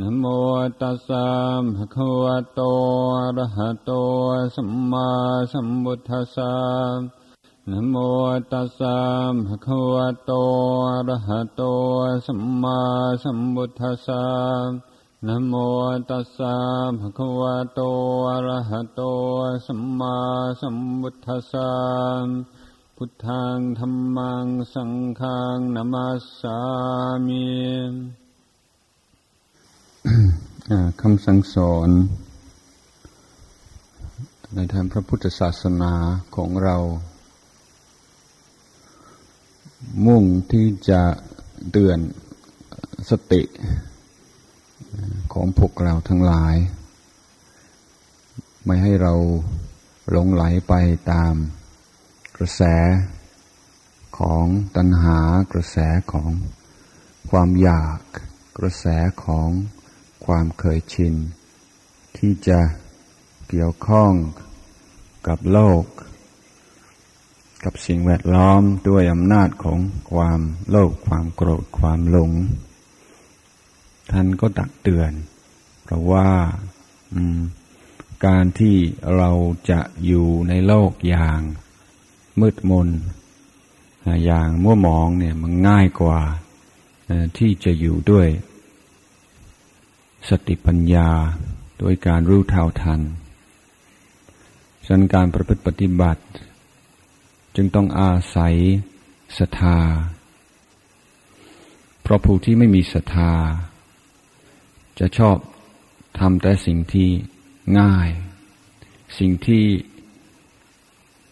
นะโมตัสสะภะคะวะโตอะระหะโตสัมมาสัมพุทธัสสะนะโมตัสสะภะคะวะโตอะระหะโตสัมมาสัมพุทธัสสะนะโมตัสสะภะคะวะโตอะระหะโตสัมมาสัมพุทธัสสะพุทธังธัมมังสังฆังนามัสสามิ คำสั่งสอน ในทางพระพุทธศาสนาของเรา มุ่งที่จะเตือนสติของพวกเราทั้งหลาย ไม่ให้เราหลงไหลไปตามกระแสของตัณหากระแสของความอยาก กระแสของ ความเคยชิน ที่จะเกี่ยวข้องกับโลก กับสิ่งแวดล้อมด้วยอำนาจของความโลภความโกรธความหลง ท่านก็ตักเตือน เพราะว่าการที่เราจะอยู่ในโลกอย่างมืดมนอย่างมัวหมองเนี่ยมันง่ายกว่าที่จะอยู่ด้วย สติปัญญาโดยการรู้เท่าทันฉะนั้นการประพฤติปฏิบัติ จึงต้องอาศัยศรัทธา เพราะผู้ที่ไม่มีศรัทธา จะชอบทำแต่สิ่งที่ง่าย สิ่งที่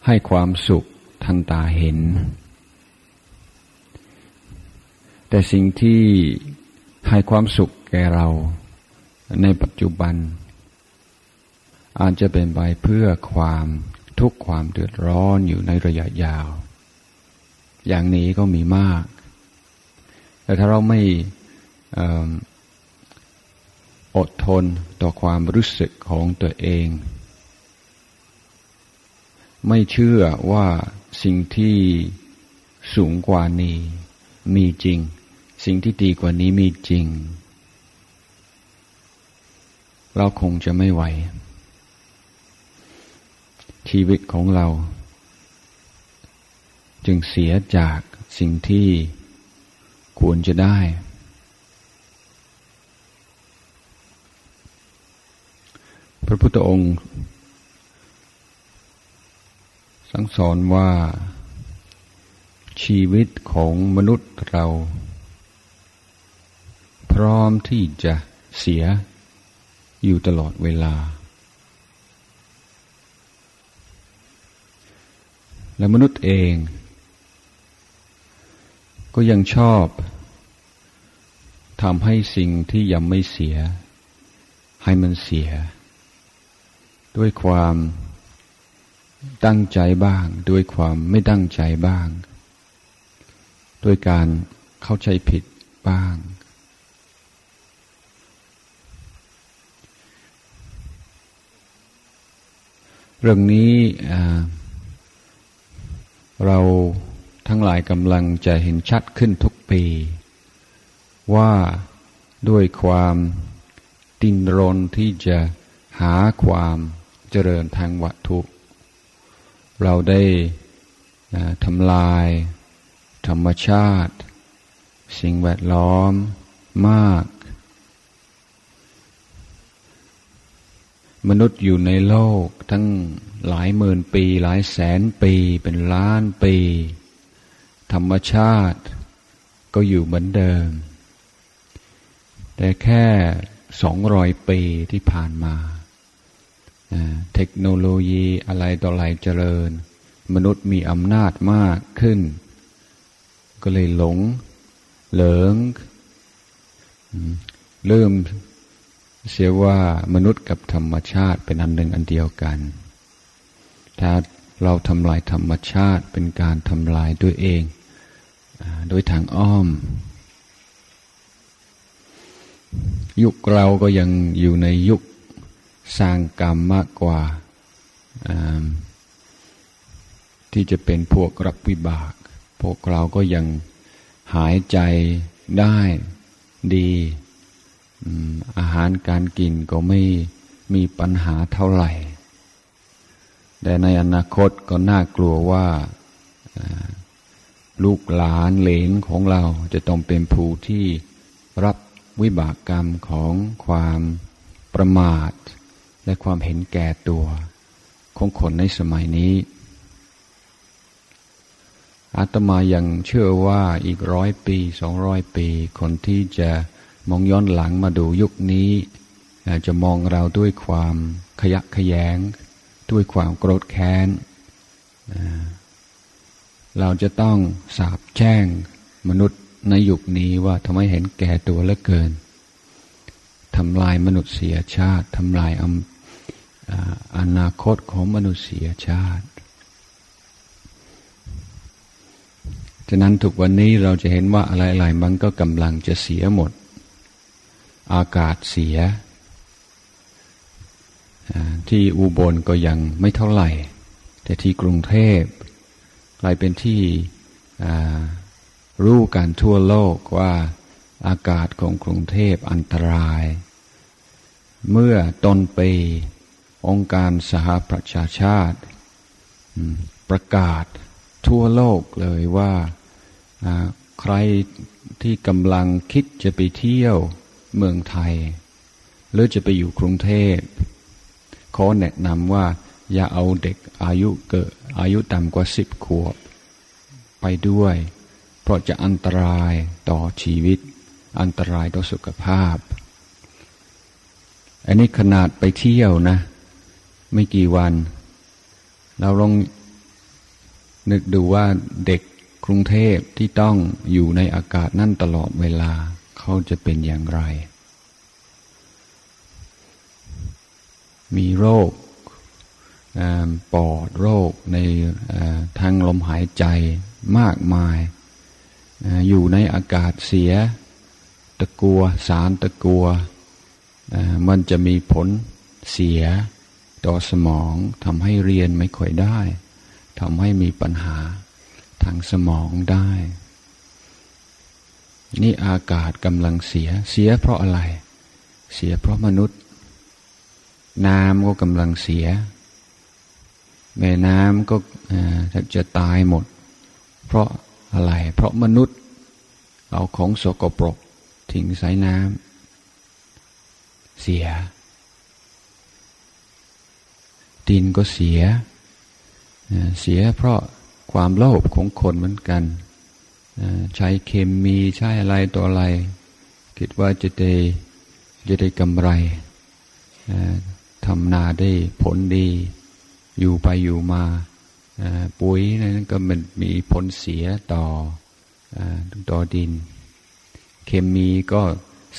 ให้ความสุขทันตาเห็น แต่สิ่งที่ให้ความสุขแก่เรา ในปัจจุบัน อาจจะเป็นไปเพื่อความทุกข์ความเดือดร้อนอยู่ในระยะยาว อย่างนี้ก็มีมาก แต่ถ้าเราไม่อดทนต่อความรู้สึกของตัวเอง ไม่เชื่อว่าสิ่งที่สูงกว่านี้มีจริง สิ่งที่ดีกว่านี้มีจริง เราคงจะไม่ไหว ชีวิตของเรา จึงเสียจากสิ่งที่ควรจะได้ พระพุทธองค์สั่งสอนว่าชีวิตของมนุษย์เรา พร้อมที่จะเสีย อยู่ตลอดเวลา และมนุษย์เอง ก็ยังชอบทำให้สิ่งที่ยังไม่เสีย ให้มันเสีย ด้วยความตั้งใจบ้าง ด้วยความไม่ตั้งใจบ้าง ด้วยการเข้าใจผิดบ้าง เรื่องนี้เราทั้งหลายกำลังจะเห็นชัดขึ้นทุกปี ว่าด้วยความตินรนที่จะหาความเจริญทางวัตถุ เราได้ทำลาย ธรรมชาติ สิ่งแวดล้อมมาก มนุษย์อยู่ในโลกทั้งหลายหมื่นปี หลายแสนปีเป็นล้านปี ธรรมชาติก็อยู่เหมือนเดิม แต่แค่สองรอยปีที่ผ่านมา เทคโนโลยีอะไรต่ออะไรเจริญ มนุษย์มีอำนาจมากขึ้น ก็เลยหลง เหลิงเริ่ม เสียว่ามนุษย์กับธรรมชาติเป็นอันหนึ่งอันเดียวกัน ถ้าเราทำลายธรรมชาติเป็นการทำลายด้วยเองโดยทางอ้อม ยุคเราก็ยังอยู่ในยุคสร้างกรรมมากกว่า ที่จะเป็นพวกรับวิบาก พวกเราก็ยังหายใจได้ดี อาหารการกินก็ไม่มีปัญหาเท่าไหร่ แต่ในอนาคตก็น่ากลัวว่าลูกหลานเหลนของเราจะต้องเป็นผู้ที่รับวิบากกรรมของความประมาท และความเห็นแก่ตัวของคนในสมัยนี้ อาตมายังเชื่อว่าอีกร้อยปีสองร้อยปี คนที่จะ มองย้อนหลังมาดูยุคนี้จะมองเราด้วยความขยะขยง ด้วยความโกรธแค้น เราจะต้องสาบแช่งมนุษย์ในยุคนี้ว่าทำไมเห็นแก่ตัวเหลือเกินทำลายมนุษยชาติทำลายอนาคตของมนุษยชาติ ฉะนั้นทุกวันนี้เราจะเห็นว่าอะไรๆมันก็กำลังจะเสียหมด อากาศเสีย ที่อุบลก็ยังไม่เท่าไหร่ แต่ที่กรุงเทพกลายเป็นที่รู้กันทั่วโลกว่าอากาศของกรุงเทพอันตราย เมื่อต้นปีองค์การสหประชาชาติ ประกาศทั่วโลกเลยว่าใครที่กำลังคิดจะไปเที่ยว เมืองไทย หรือจะไปอยู่กรุงเทพขอแนะนำว่า อย่าเอาเด็กอายุเกิดอายุต่ำกว่าสิบขวบ ไปด้วย เพราะจะอันตรายต่อชีวิต อันตรายต่อสุขภาพ อันนี้ขนาดไปเที่ยวนะ ไม่กี่วัน เราลองนึกดูว่าเด็กกรุงเทพที่ต้องอยู่ในอากาศนั่นตลอดเวลา เขาจะเป็นอย่างไร มีโรคปอดโรคในทางลมหายใจมากมาย อยู่ในอากาศเสีย ตะกัวสารตะกัว มันจะมีผลเสียต่อสมองทำให้เรียนไม่ค่อยได้ทำให้มีปัญหาทางสมองได้ นี่อากาศกำลังเสีย เสียเพราะอะไร เสียเพราะมนุษย์ น้ำก็กำลังเสีย แม่น้ำก็จะตายหมด เพราะอะไร เพราะมนุษย์ เอาของสกปรกทิ้งใส่น้ำเสีย ดินก็เสีย เสียเพราะความโลภของคนเหมือนกัน ใช้เคมีใช้อะไรตัวอะไร คิดว่าจะได้จะได้กำไรทำนาได้ผลดี อยู่ไปอยู่มาปุ๋ยนั้นก็มันมีผลเสียต่อต่อดิน เคมีก็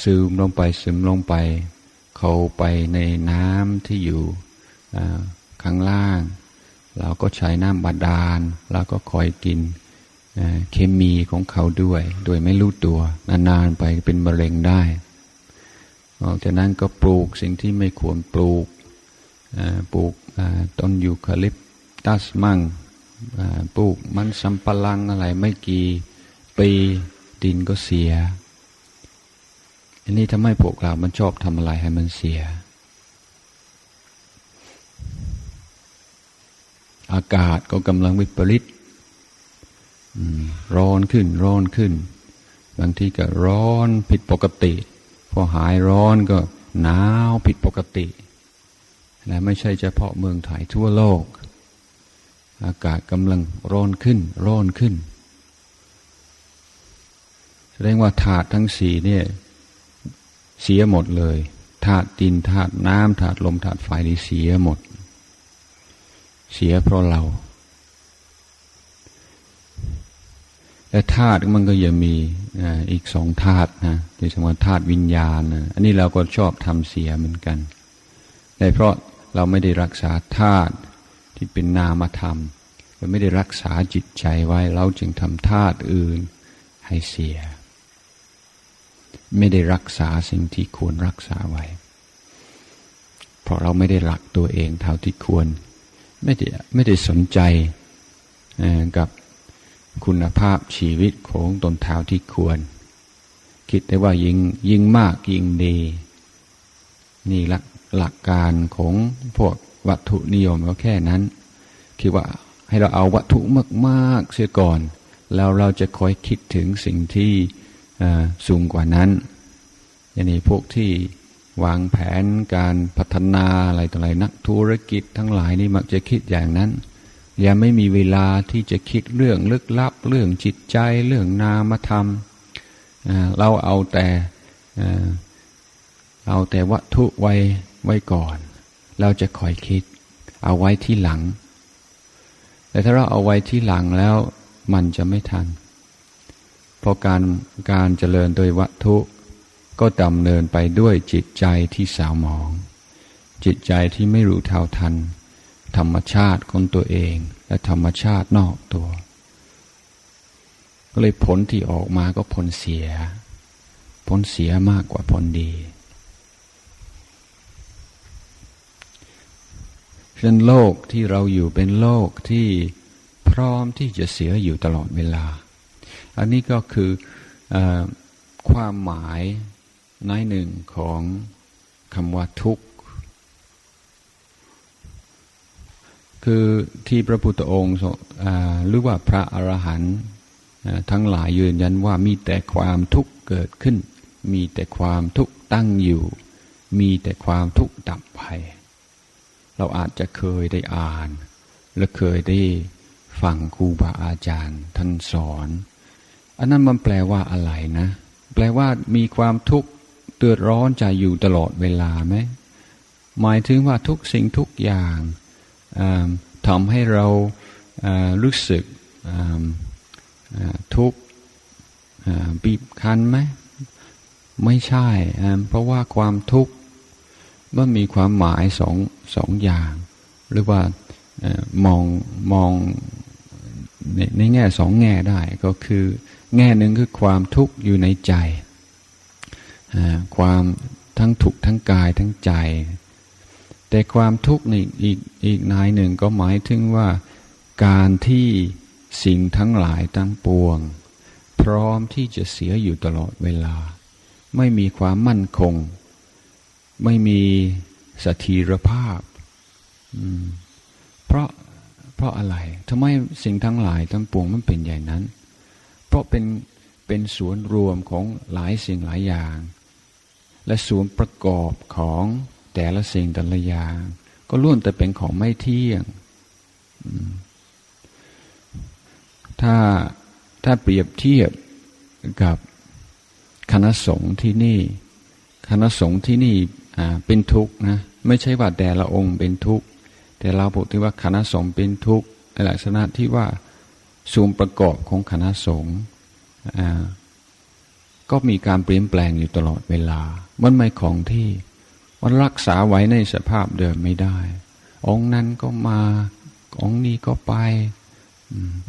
ซึมลงไปซึมลงไป เข้าไปในน้ำที่อยู่ข้างล่าง เราก็ใช้น้ำบาดาลเราก็คอยกิน เคมีของเขาด้วย โดยไม่รู้ตัวนานๆไปเป็นมะเร็งได้นอกจากนั้นก็ปลูกสิ่งที่ไม่ควรปลูกปลูกต้นยูคาลิปตัสมั่งปลูกมันสัมปะลังอะไรไม่กี่ปีดินก็เสีย อันนี้ทำให้พวกเรามันชอบทำอะไรให้มันเสีย อากาศก็กำลังวิปริต ร้อนขึ้นร้อนขึ้น บางทีก็ร้อนผิดปกติ พอหายร้อนก็หนาวผิดปกติ และไม่ใช่เฉพาะเมืองไทยทั่วโลก อากาศกำลังร้อนขึ้น ร้อนขึ้น แสดงว่าธาตุทั้งสี่เนี่ยเสียหมดเลยธาตุดินธาตุน้ำธาตุลมธาตุไฟนี่เสียหมด เสียเพราะเรา และธาตุมันก็ยังมีอีกสองธาตุนะที่สมมติธาตุวิญญาณนะอันนี้เราก็ชอบทำเสียเหมือนกันแต่เพราะเราไม่ได้รักษาธาตุที่เป็นนามธรรมเราไม่ได้รักษาจิตใจไว้เราจึงทำธาตุอื่นให้เสีย ไม่ได้รักษาสิ่งที่ควรรักษาไว้ เพราะเราไม่ได้รักตัวเองเท่าที่ควร ไม่ได้ไม่ได้สนใจกับ คุณภาพชีวิตของตนเท้าที่ควร คิดได้ว่ายิ่งยิ่งมากยิ่งดี นี่หลักหลักการของพวกวัตถุนิยมก็แค่นั้น คิดว่าให้เราเอาวัตถุมากๆเสียก่อน แล้วเราจะคอยคิดถึงสิ่งที่สูงกว่านั้นอย่างนี้พวกที่วางแผนการพัฒนาอะไรต่ออะไรนักธุรกิจทั้งหลายนี่มักจะคิดอย่างนั้น ยังไม่มีเวลาที่จะคิดเรื่องลึกลับ เรื่องจิตใจเรื่องนามธรรมเราเอาแต่เอาแต่วัตถุไว้ไว้ก่อน เราจะคอยคิด เอาไว้ที่หลัง แต่ถ้าเราเอาไว้ที่หลังแล้วมันจะไม่ทัน เพราะการการเจริญโดยวัตถุก็ดำเนินไปด้วยจิตใจที่สาวหมอง จิตใจที่ไม่รู้เท่าทัน ธรรมชาติของตัวเอง และธรรมชาตินอกตัว ก็เลยผลที่ออกมาก็ผลเสีย ผลเสียมากกว่าผลดีฉะนั้นโลกที่เราอยู่เป็นโลกที่พร้อมที่จะเสียอยู่ตลอดเวลา อันนี้ก็คืออความหมายในหนึ่งของคำว่าทุกข์ คือที่พระพุทธองค์หรือว่าพระอรหันต์ทั้งหลายยืนยันว่ามีแต่ความทุกข์เกิดขึ้น มีแต่ความทุกข์ตั้งอยู่ มีแต่ความทุกข์ดับไป เราอาจจะเคยได้อ่าน และเคยได้ฟังครูบาอาจารย์ท่านสอน อันนั้นมันแปลว่าอะไรนะ แปลว่ามีความทุกข์เดือดร้อนใจอยู่ตลอดเวลาไหมหมายถึงว่าทุกสิ่งทุกอย่าง ทำให้เรารู้สึกทุกข์บีบคั้นไหมไม่ใช่ เพราะว่าความทุกข์มันมีความหมายสองสองอย่าง หรือว่ามองมองในในแง่สองแง่ได้ก็คือ แง่หนึ่งคือความทุกข์อยู่ในใจ ความทั้งทุกข์ทั้งกายทั้งใจ แต่ความทุกข์ในอีกอีกนายหนึ่งก็หมายถึงว่าการที่สิ่งทั้งหลายทั้งปวง พร้อมที่จะเสียอยู่ตลอดเวลา ไม่มีความมั่นคง ไม่มีสถีรภาพเพราะเพราะอะไรทำไมสิ่งทั้งหลายทั้งปวงมันเป็นอย่างนั้น เพราะเป็นเป็นส่วนรวมของหลายสิ่งหลายอย่าง และส่วนประกอบของ แต่ละสิ่งแต่ละอย่าง ก็ล้วนแต่เป็นของไม่เที่ยง ถ้าถ้าเปรียบเทียบกับคณะสงฆ์ที่นี่ คณะสงฆ์ที่นี่เป็นทุกข์นะ ไม่ใช่ว่าแต่ละองค์เป็นทุกข์ แต่เราพูดถึงว่าคณะสงฆ์เป็นทุกข์ในลักษณะที่ว่าส่วนประกอบของคณะสงฆ์ก็มีการเปลี่ยนแปลงอยู่ตลอดเวลา มันไม่ของที่ มันรักษาไว้ในสภาพเดิมไม่ได้ องค์นั้นก็มา องค์นี้ก็ไป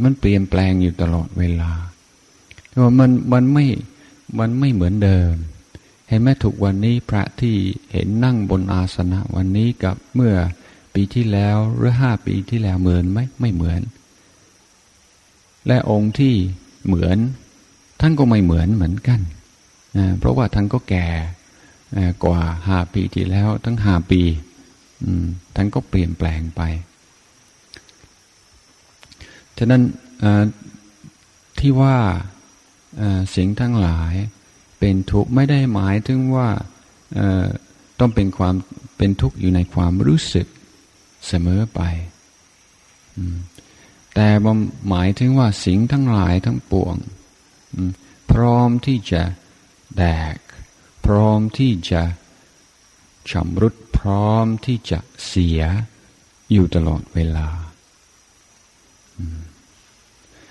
มันเปลี่ยนแปลงอยู่ตลอดเวลาเพราะมันมันไม่มันไม่เหมือนเดิม เห็นไหมถูกวันนี้พระที่เห็นนั่งบนอาสนะวันนี้กับเมื่อปีที่แล้วหรือห้าปีที่แล้วเหมือนไหมไม่เหมือน และองค์ที่เหมือน ท่านก็ไม่เหมือนเหมือนกันเพราะว่าท่านก็แก่ กว่าห้าปีที่แล้ว ทั้งห้าปีท่านก็เปลี่ยนแปลงไป ฉะนั้นที่ว่าสิ่งทั้งหลายเป็นทุกข์ไม่ได้หมายถึงว่าต้องเป็นความเป็นทุกข์อยู่ในความรู้สึกเสมอไป แต่หมายถึงว่าสิ่งทั้งหลายทั้งปวง พร้อมที่จะแดก พร้อมที่จะชำรุดพร้อมที่จะเสียอยู่ตลอดเวลา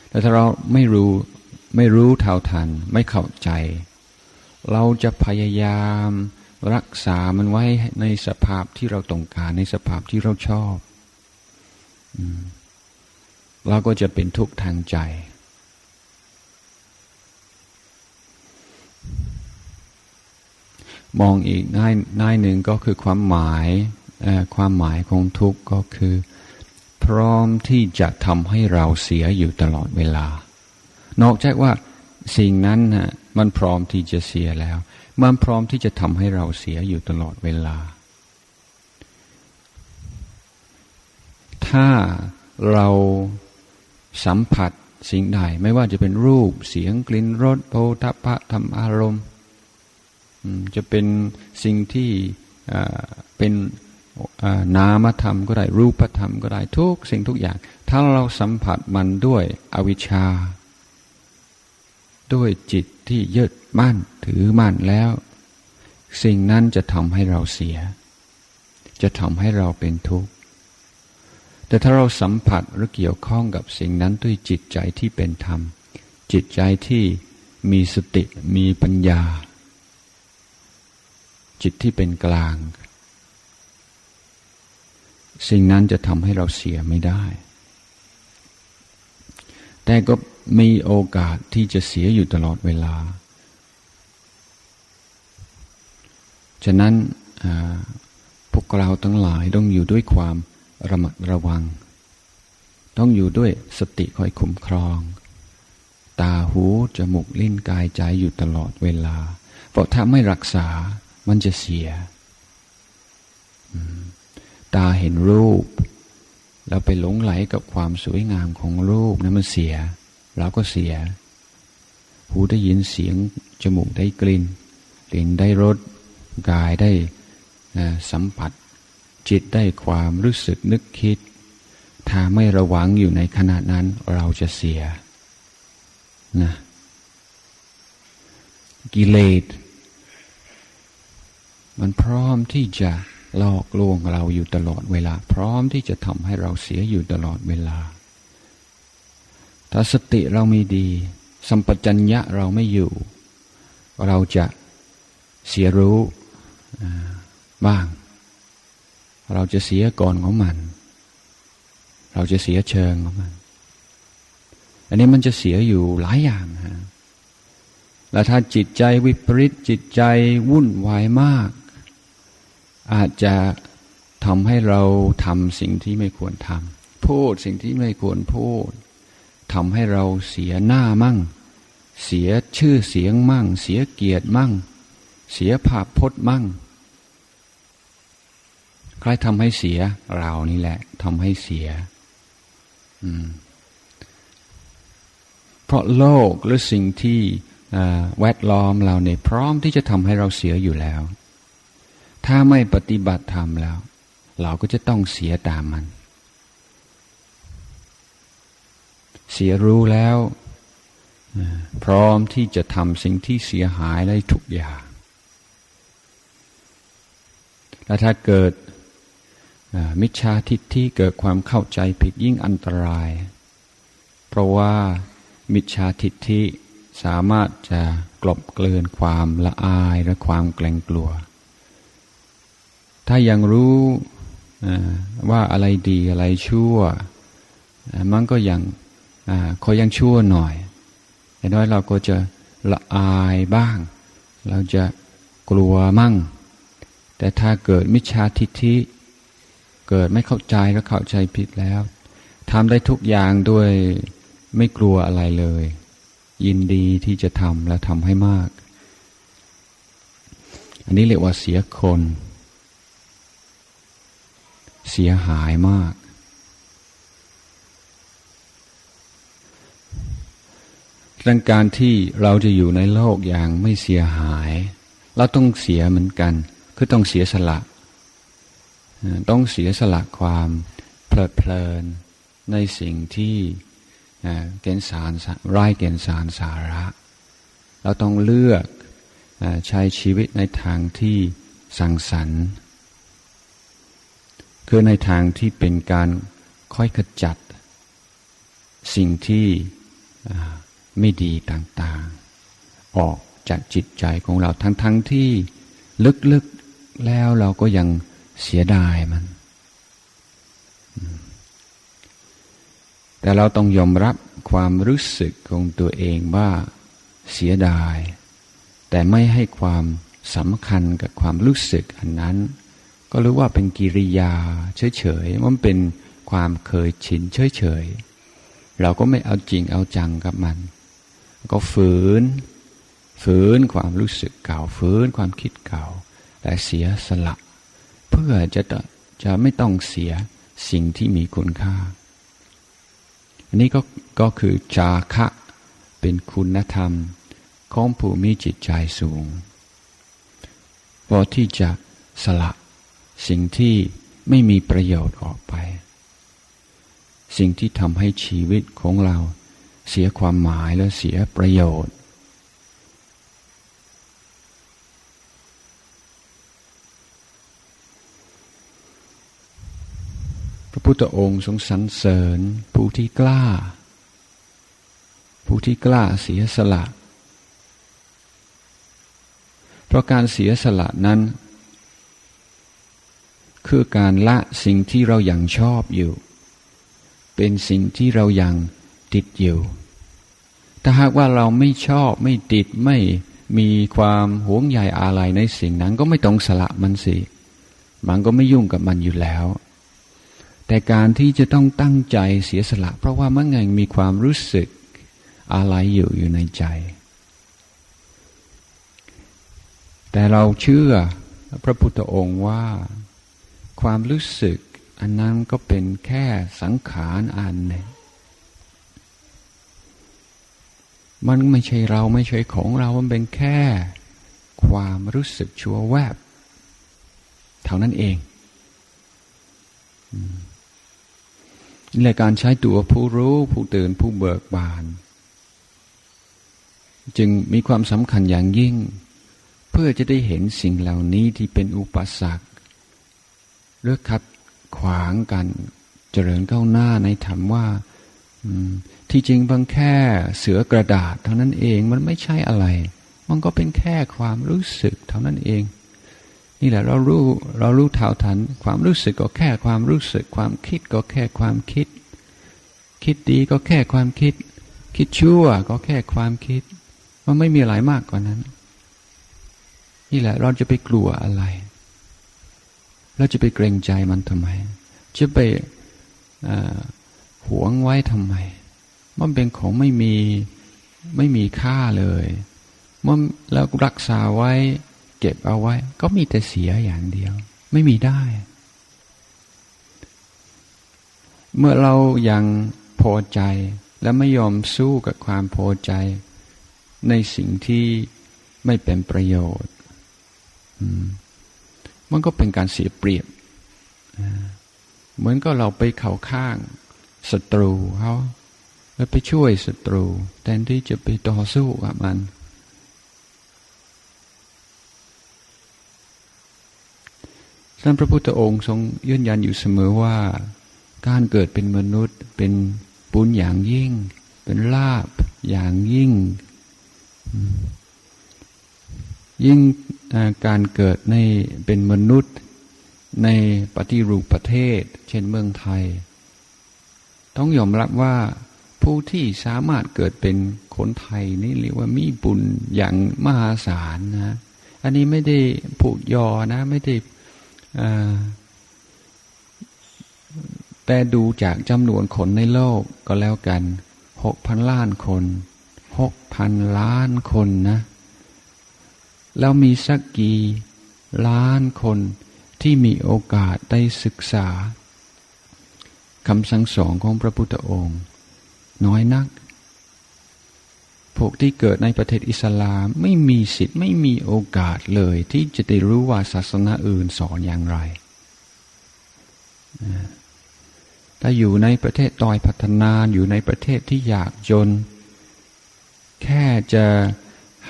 แต่ถ้าเราไม่รู้ไม่รู้เท่าทัน ไม่เข้าใจ เราจะพยายามรักษามันไว้ในสภาพที่เราต้องการในสภาพที่เราชอบเราก็จะเป็นทุกข์ทางใจ มองอีกนายนายหนึ่งก็คือความหมายความหมายของทุกข์ก็คือ พร้อมที่จะทำให้เราเสียอยู่ตลอดเวลา นอกจากว่าสิ่งนั้นนะมันพร้อมที่จะเสียแล้ว มันพร้อมที่จะทำให้เราเสียอยู่ตลอดเวลา ถ้าเราสัมผัสสิ่งใดไม่ว่าจะเป็นรูปเสียงกลิ่นรสโภทพะธรรมอารมณ์ จะเป็นสิ่งที่เป็นนามธรรมก็ได้รูปธรรมก็ได้ทุกสิ่งทุกอย่าง ถ้าเราสัมผัสมันด้วยอวิชชา ด้วยจิตที่ยึดมั่นถือมั่นแล้ว สิ่งนั้นจะทำให้เราเสีย จะทำให้เราเป็นทุกข์แต่ถ้าเราสัมผัสหรือเกี่ยวข้องกับสิ่งนั้นด้วยจิตใจที่เป็นธรรม จิตใจที่มีสติมีปัญญา จิตที่เป็นกลาง สิ่งนั้นจะทำให้เราเสียไม่ได้ แต่ก็มีโอกาสที่จะเสียอยู่ตลอดเวลา ฉะนั้นพวกเราทั้งหลายต้องอยู่ด้วยความระมัดระวัง ต้องอยู่ด้วยสติคอยคุ้มครอง ตาหู จมูก ลิ้นกายใจอยู่ตลอดเวลา เพราะถ้าไม่รักษา มันจะเสีย ตาเห็นรูปแล้วไปหลงไหลกับความสวยงามของรูปนั้นมันเสีย เราก็เสีย หูได้ยินเสียง จมูกได้กลิ่น ลิ้นได้รส กายได้สัมผัส จิตได้ความรู้สึกนึกคิด ถ้าไม่ระวังอยู่ในขณะนั้นเราจะเสียนะกิเลส มันพร้อมที่จะหลอกลวงเราอยู่ตลอดเวลา พร้อมที่จะทำให้เราเสียอยู่ตลอดเวลา ถ้าสติเราไม่ดี สัมปชัญญะเราไม่อยู่ เราจะเสียรู้บ้าง เราจะเสียก่อนของมัน เราจะเสียเชิงของมัน อันนี้มันจะเสียอยู่หลายอย่างฮะแล้วถ้าจิตใจวิปริตจิตใจวุ่นวายมาก อาจจะทำให้เราทำสิ่งที่ไม่ควรทำพูดสิ่งที่ไม่ควรพูดทำให้เราเสียหน้ามั่ง เสียชื่อเสียงมั่ง เสียเกียรติมั่ง เสียภาพพจน์มั่งใครทำให้เสียเรานี่แหละทำให้เสียเพราะโลกหรือสิ่งที่แวดล้อมเราเนี่ยพร้อมที่จะทำให้เราเสียอยู่แล้ว ถ้าไม่ปฏิบัติธรรมแล้ว เราก็จะต้องเสียตามมัน เสียรู้แล้ว พร้อมที่จะทำสิ่งที่เสียหายได้ทุกอย่าง และถ้าเกิดมิจฉาทิฏฐิเกิดความเข้าใจผิดยิ่งอันตราย เพราะว่ามิจฉาทิฏฐิสามารถจะกลบเกลื่อนความละอายและความแกล้งกลัว ถ้ายังรู้ว่าอะไรดีอะไรชั่ว มันก็ยังคอยยังชั่วหน่อยอย่น้อยเราก็จะละอายบ้าง เราจะกลัวมั่ง แต่ถ้าเกิดมิจฉาทิฏฐิเกิดไม่เข้าใจแล้วเข้าใจผิดแล้วทำได้ทุกอย่างด้วยไม่กลัวอะไรเลย ยินดีที่จะทำและทำให้มาก อันนี้เรียกว่าเสียคน เสียหายมากเรื่องการที่เราจะอยู่ในโลกอย่างไม่เสียหาย เราต้องเสียเหมือนกัน คือต้องเสียสละ ต้องเสียสละความเพลิดเพลินในสิ่งที่เกณฑ์สารไร้เกณฑ์สารสาระ เราต้องเลือกใช้ชีวิตในทางที่สังสรรค์ คือในทางที่เป็นการค่อยขจัด สิ่งที่ไม่ดีต่างๆ ออกจากจิตใจของเราทั้งๆทที่ลึกๆแล้วเราก็ยังเสียดายมัน แต่เราต้องยอมรับความรู้สึกของตัวเองว่าเสียดาย แต่ไม่ให้ความสำคัญกับความรู้สึกอันนั้น ก็รู้ว่าเป็นกิริยาเฉยๆมันเป็นความเคยชินเฉยๆ เราก็ไม่เอาจริงเอาจังกับมัน ก็ฝืน ฝืนความรู้สึกเก่า ฝืนความคิดเก่า และเสียสละ เพื่อจะจะไม่ต้องเสียสิ่งที่มีคุณค่า อันนี้ก็ก็คือจาคะเป็นคุณธรรมของผู้มีจิตใจสูง พอที่จะสละ สิ่งที่ไม่มีประโยชน์ออกไป สิ่งที่ทำให้ชีวิตของเราเสียความหมายและเสียประโยชน์ พระพุทธองค์ทรงสรรเสริญผู้ที่กล้า ผู้ที่กล้าเสียสละ เพราะการเสียสละนั้น คือการละสิ่งที่เรายัางชอบอยู่ เป็นสิ่งที่เรายัางติดอยู่ ถ้าหากว่าเราไม่ชอบไม่ติดไม่มีความหวงใยอะไรในสิ่งนั้นก็ไม่ต้องสละมันสิ มันก็ไม่ยุ่งกับมันอยู่แล้ว แต่การที่จะต้องตั้งใจเสียสละ เพราะว่ามันยังมีความรู้สึกอะไรอยู่อยู่ในใจ แต่เราเชื่อพระพุทธองค์ว่า ความรู้สึก อันนั้นก็เป็นแค่สังขารอันหนึ่งมันไม่ใช่เราไม่ใช่ของเรา มันเป็นแค่ ความรู้สึกชั่วแวบ เท่านั้นเองนี่แหละการใช้ตัวผู้รู้ผู้ตื่นผู้เบิกบาน จึงมีความสำคัญอย่างยิ่ง เพื่อจะได้เห็นสิ่งเหล่านี้ที่เป็นอุปสรรค เลือกคัดขวางกันเจริญก้าวหน้าในธรรมว่าที่จริงบางแค่เสือกระดาษเท่านั้นเองมันไม่ใช่อะไร มันก็เป็นแค่ความรู้สึกเท่านั้นเอง นี่แหละเรารู้เรารู้เท่าทัน ความรู้สึกก็แค่ความรู้สึก ความคิดก็แค่ความคิด คิดดีก็แค่ความคิด คิดชั่วก็แค่ความคิด มันไม่มีอะไรมากกว่านั้น นี่แหละเราจะไปกลัวอะไร เราจะไปเกรงใจมันทำไม จะไปหวงไว้ทำไม มันเป็นของไม่มีไม่มีค่าเลยมันแล้วรักษาไว้เก็บเอาไว้ ก็มีแต่เสียอย่างเดียว ไม่มีได้ เมื่อเรายังพอใจและไม่ยอมสู้กับความพอใจ ในสิ่งที่ไม่เป็นประโยชน์มั มันก็เป็นการเสียเปรียบ เหมือนก็เราไปเข่าข้างศัตรูเขาแล้วไปช่วยศัตรูแทนที่จะไปต่อสู้กับมัน ท่านพระพุทธองค์ทรงยืนยันอยู่เสมอว่า การเกิดเป็นมนุษย์เป็นบุญอย่างยิ่ง เป็นลาบอย่างยิ่ง ยิ่ง การเกิดในเป็นมนุษย์ในปฏิรูปประเทศ เช่นเมืองไทย ต้องยอมรับว่าผู้ที่สามารถเกิดเป็นคนไทยนี่เรียกว่ามีบุญอย่างมหาศาลนะ อันนี้ไม่ได้ผูกยอนะ ไม่ได้แต่ดูจากจำนวนคนในโลกก็แล้วกันหกพันล้านคนหกพันล้านคนนะ แล้วมีสักกี่ล้านคนที่มีโอกาสได้ศึกษาคำสั่งสอนของพระพุทธองค์ น้อยนัก พวกที่เกิดในประเทศอิสลามไม่มีสิทธิ์ไม่มีโอกาสเลยที่จะได้รู้ว่าศาสนาอื่นสอนอย่างไร ถ้าอยู่ในประเทศตอยพัฒนาอยู่ในประเทศที่ยากจน แค่จะ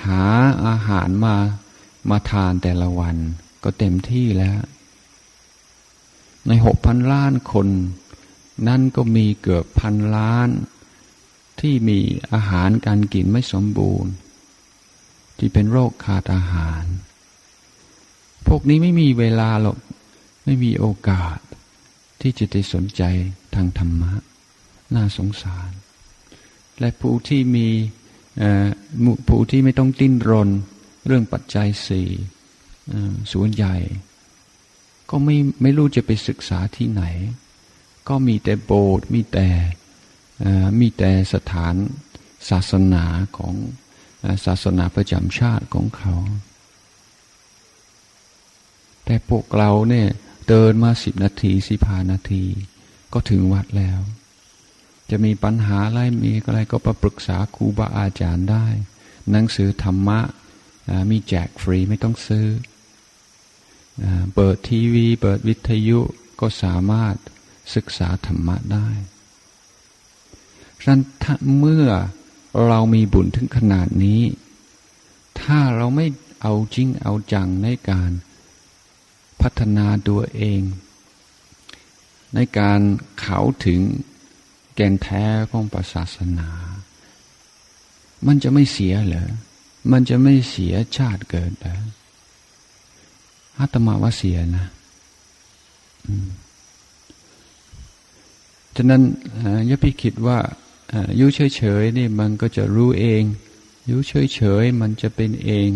หาอาหารมามาทานแต่ละวัน ก็เต็มที่แล้ว ในหกพันล้านคน นั่นก็มีเกือบพันล้าน ที่มีอาหารการกินไม่สมบูรณ์ ที่เป็นโรคขาดอาหาร พวกนี้ไม่มีเวลาหรอก ไม่มีโอกาส ที่จะได้สนใจทางธรรมะ น่าสงสาร และผู้ที่มี ผู้ที่ไม่ต้องดิ้นรน เรื่องปัจจัยสี่ส่วนใหญ่ ก็ไม่ไม่รู้จะไปศึกษาที่ไหน ก็มีแต่โบสถ์มีแต่มีแต่สถานศาสนาของศาสนาประจำชาติของเขา แต่พวกเราเนี่ยเดินมาสิบนาทีสิบห้านาที ก็ถึงวัดแล้ว จะมีปัญหาอะไรมีอะไรก็ไปปรึกษาครูบาอาจารย์ได้ หนังสือธรรมะมีแจกฟรีไม่ต้องซื้อ เปิดทีวี เปิดวิทยุก็สามารถศึกษาธรรมะได้ฉะนั้นเมื่อเรามีบุญถึงขนาดนี้ ถ้าเราไม่เอาจริงเอาจังในการพัฒนาตัวเอง ในการเขาถึง ก่นแท้ของศาสนา มันจะไม่เสียเหรอ มันจะไม่เสียชาติเกิดเหรออาตมาว่าเสียนะฉะนั้นอย่าไปคิดว่าอยู่เฉยๆนี่มันก็จะรู้เองอยู่เฉยๆมันจะเป็นเอง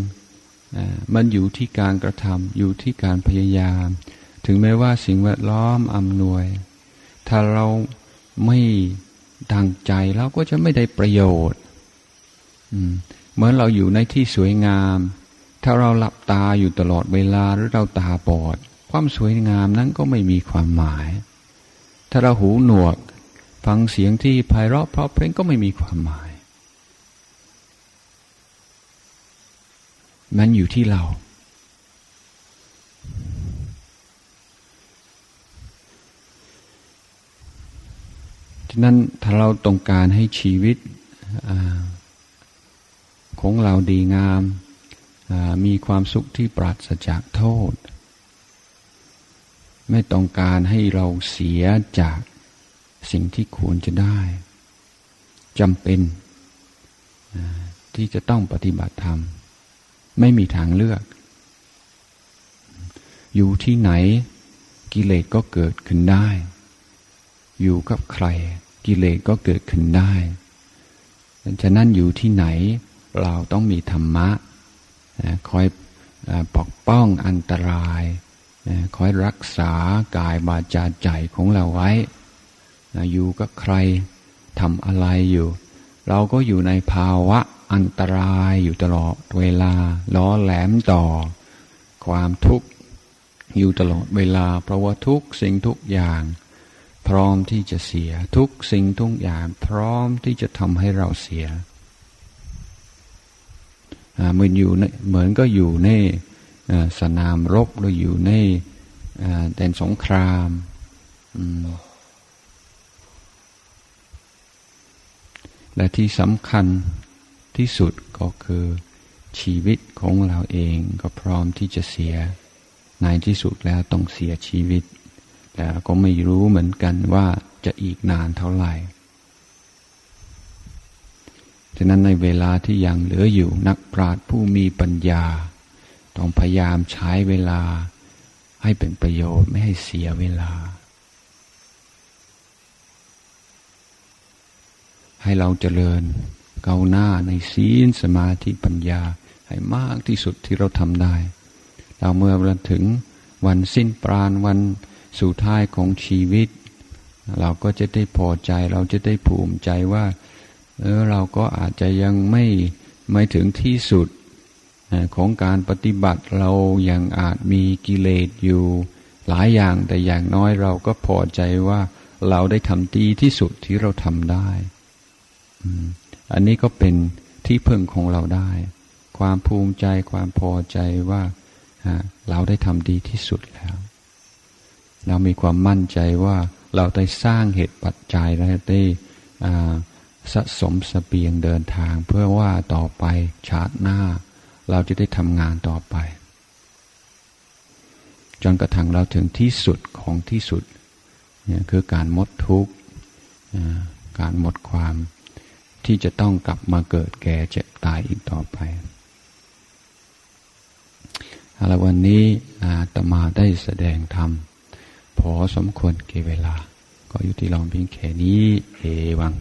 มันอยู่ที่การกระทำอยู่ที่การพยายาม ถึงแม้ว่าสิ่งแวดล้อมอำนวย ถ้าเรา ไม่ดังใจเราก็จะไม่ได้ประโยชน์เหมือนเราอยู่ในที่สวยงาม ถ้าเราหลับตาอยู่ตลอดเวลาหรือเราตาบอด ความสวยงามนั้นก็ไม่มีความหมาย ถ้าเราหูหนวก ฟังเสียงที่ไพเราะเพราะเพลงก็ไม่มีความหมายมันอยู่ที่เรา ฉะนั้นถ้าเราต้องการให้ชีวิตของเราดีงาม มีความสุขที่ปราศจากโทษ ไม่ต้องการให้เราเสียจากสิ่งที่ควรจะได้จำเป็นที่จะต้องปฏิบัติธรรม ไม่มีทางเลือก อยู่ที่ไหนกิเลสก็เกิดขึ้นได้ อยู่กับใคร กิเลสก็เกิดขึ้นได้ฉะนั้นอยู่ที่ไหนเราต้องมีธรรมะคอยปกป้องอันตรายคอยรักษากายบาจาใจของเราไว้อยู่กับใครทำอะไรอยู่ เราก็อยู่ในภาวะอันตรายอยู่ตลอดเวลาล้อแหลมต่อ ความทุกข์อยู่ตลอดเวลา เพราะว่าทุกสิ่งทุกอย่าง พร้อมที่จะเสีย ทุกสิ่งทุกอย่างพร้อมที่จะทำให้เราเสียเหมือนอยู่เหมือนก็อยู่ในสนามรบหรืออยู่ในแดนสงครามและที่สำคัญที่สุดก็คือชีวิตของเราเองก็พร้อมที่จะเสียในที่สุดแล้วต้องเสียชีวิต แต่ก็ไม่รู้เหมือนกันว่าจะอีกนานเท่าไหร่ ฉะนั้นในเวลาที่ยังเหลืออยู่นักปราชญ์ผู้มีปัญญา ต้องพยายามใช้เวลาให้เป็นประโยชน์ไม่ให้เสียเวลา ให้เราเจริญเก้าหน้าในศีลสมาธิปัญญาให้มากที่สุดที่เราทำได้ เราเมื่อเราถึงวันสิ้นปราณวัน สุดท้ายของชีวิต เราก็จะได้พอใจ เราจะได้ภูมิใจว่าเออเราก็อาจจะยังไม่ไม่ถึงที่สุดของการปฏิบัติเรายังอาจมีกิเลสอยู่หลายอย่างแต่อย่างน้อยเราก็พอใจว่าเราได้ทำดีที่สุดที่เราทำได้ อันนี้ก็เป็นที่พึ่งของเราได้ ความภูมิใจความพอใจว่าเราได้ทำดีที่สุดแล้ว เรามีความมั่นใจว่าเราได้สร้างเหตุปัจจัยและได้สะสมสเสบียงเดินทาง เพื่อว่าต่อไปชาติหน้า เราจะได้ทำงานต่อไป จนกระทั่งเราถึงที่สุดของที่สุดเนี่ยคือการหมดทุกข์การหมดความที่จะต้องกลับมาเกิดแก่เจ็บตายอีกต่อไปแลววันนี้อาตมาได้แสดงธรรม พอสมควรเกเวลา ก็อยู่ที่ลองเพียงแค่นี้ เอวัง